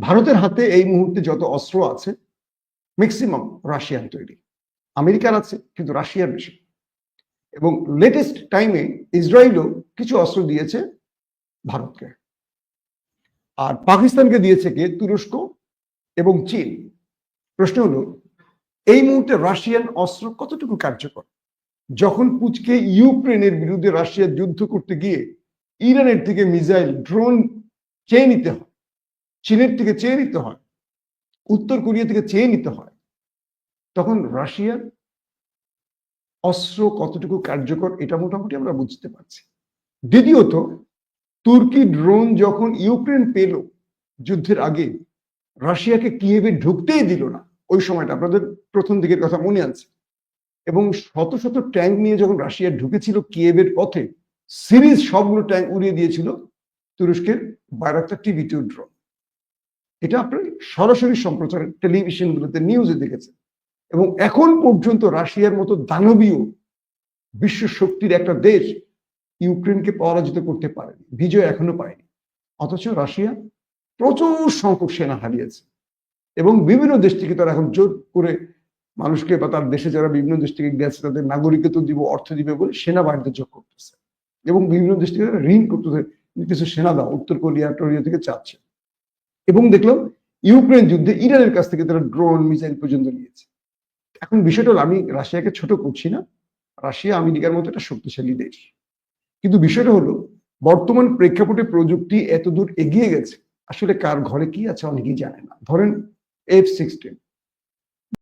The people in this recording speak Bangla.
ভারতের হাতে এই মুহূর্তে যত অস্ত্র আছে ম্যাক্সিমাম রাশিয়ান তৈরি। আমেরিকার আছে, কিন্তু রাশিয়ার বেশি। এবং লেটেস্ট টাইমে ইসরায়েলও কিছু অস্ত্র দিয়েছে ভারতকে। আর পাকিস্তানকে দিয়েছে কে? তুরস্ক এবং চীন। প্রশ্ন হলো, এই মুহূর্তে রাশিয়ান অস্ত্র কতটুকু কার্যকর? যখন পুচকে ইউক্রেনের বিরুদ্ধে রাশিয়া যুদ্ধ করতে গিয়ে ইরানের থেকে মিসাইল ড্রোন চেয়ে নিতে হয় চীনের থেকে চেয়ে নিতে হয়, উত্তর কোরিয়া থেকে চেয়ে নিতে হয়, তখন রাশিয়ার অস্ত্র কতটুকু কার্যকর এটা মোটামুটি আমরা বুঝতে পারছি। দ্বিতীয়ত, তুর্কি ড্রোন যখন ইউক্রেন পেল যুদ্ধের আগে, রাশিয়াকে কিয়েভে ঢুকতেই দিল না, ওই সময়টা আপনাদের প্রথম দিকের কথা মনে আছে, এবং শত শত ট্যাঙ্ক নিয়ে যখন রাশিয়া ঢুকেছিল কিয়েভের পথে, সিরিজ সবগুলো ট্যাঙ্ক উড়িয়ে দিয়েছিল তুরস্কের বারাক্তা টিভি টু ড্রোন। এটা আপনার সরাসরি সম্প্রচার টেলিভিশনগুলোতে নিউজে দেখেছেন এবং এখন পর্যন্ত রাশিয়ার মতো দানবীয় বিশ্ব শক্তির একটা দেশ ইউক্রেনকে পরাজিত করতে পারেনি, বিজয় এখনও পায়নি। অথচ রাশিয়া প্রচুর সংখ্যক সেনা হারিয়েছে এবং বিভিন্ন দেশ থেকে তারা এখন জোর করে মানুষকে বা তার দেশে যারা বিভিন্ন দেশ থেকে গেছে, তাদের নাগরিকত্ব দিব, অর্থ দিবে বলে সেনাবাহিনীতে যোগ করতেছে। এবং বিভিন্ন দেশ থেকে ঋণ করতেছে, কিছু সেনা দাও, উত্তর কোরিয়া টোরিয়া থেকে চাচ্ছে। এবং দেখলাম ইউক্রেন যুদ্ধে ইরানের কাছ থেকে তারা ড্রোন, মিসাইল পর্যন্ত নিয়েছে। এখন বিষয়টা হলো, আমি রাশিয়াকে ছোট করছি না। রাশিয়া আমেরিকার মতো একটা শক্তিশালী দেশ। কিন্তু বিষয়টা হলো, বর্তমান প্রেক্ষাপটে প্রযুক্তি এত দূর এগিয়ে গেছে। আসলে কার ঘরে কি আছে অনেকেই জানে না। ধরেন এফ সিক্সটিন